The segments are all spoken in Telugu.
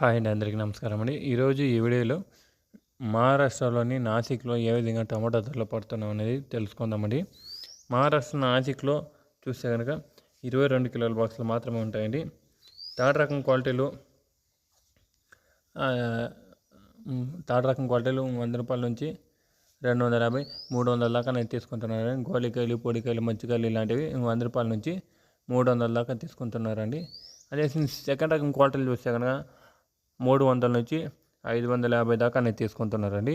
హాయ్ అండి అందరికీ నమస్కారం అండి. ఈరోజు ఈ వీడియోలో మహారాష్ట్రలోని నాసిక్లో ఏ విధంగా టమాటా ధరలు పడుతున్నాం అనేది తెలుసుకుందామండి. మహారాష్ట్ర నాసిక్లో చూస్తే కనుక ఇరవై రెండు కిలోల బాక్సులు మాత్రమే ఉంటాయండి. థర్డ్ రకం క్వాలిటీలు ఆ, థర్డ్ రకం క్వాలిటీలు వంద రూపాయల నుంచి రెండు వందల యాభై మూడు వందల దాకా నేను తీసుకుంటున్నాను గోలికాయలు పొడికాయలు మజ్జికాయలు ఇలాంటివి వంద రూపాయల నుంచి మూడు వందల దాకా తీసుకుంటున్నారండి. అదే సెకండ్ రకం క్వాలిటీలు చూస్తే కనుక మూడు వందల నుంచి ఐదు వందల యాభై దాకా అనేది తీసుకుంటున్నారండి.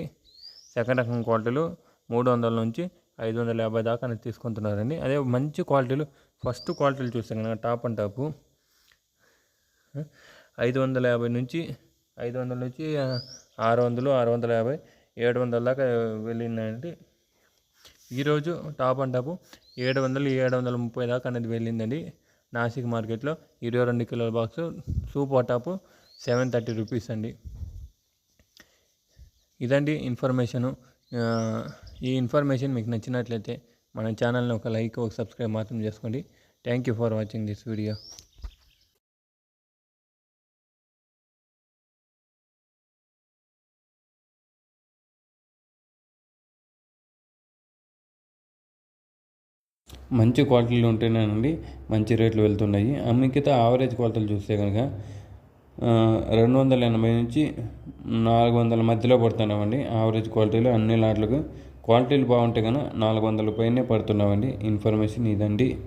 సెకండ్ రకం క్వాలిటీలు మూడు వందల నుంచి ఐదు వందల యాభై దాకా అనేది తీసుకుంటున్నారండి. అదే మంచి క్వాలిటీలు ఫస్ట్ క్వాలిటీలు చూస్తే కనుక టాప్ అండ్ టాపు. ఐదు వందల యాభై నుంచి ఐదు వందల నుంచి ఆరు వందలు ఆరు వందల యాభై ఏడు వందల దాకా వెళ్ళిందండి. ఈరోజు టాప్ అండ్ టాపు ఏడు వందలు ఏడు వందల ముప్పై దాకా అనేది వెళ్ళిందండి. నాసిక్ మార్కెట్లో ఇరవై రెండు కిలోల box super top seven thirty rupees అండి. ఇదండి ఇన్ఫర్మేషను. ఈ ఇన్ఫర్మేషన్ మీకు నచ్చినట్లయితే మన ఛానల్ని ఒక లైక్ ఒక సబ్స్క్రైబ్ మాత్రం చేసుకోండి. Thank you for watching this video. మంచి క్వాలిటీలు ఉంటేనేనండి మంచి రేట్లు వెళ్తున్నాయి. ఆ మిగతా యావరేజ్ క్వాలిటీలు చూస్తే కనుక రెండు వందల ఎనభై నుంచి నాలుగు వందల మధ్యలో పడుతున్నామండి. యావరేజ్ క్వాలిటీలో అన్ని లాట్లకు క్వాలిటీలు బాగుంటే కనుక నాలుగు వందల పైనే పడుతున్నామండి. ఇన్ఫర్మేషన్ ఇదండి.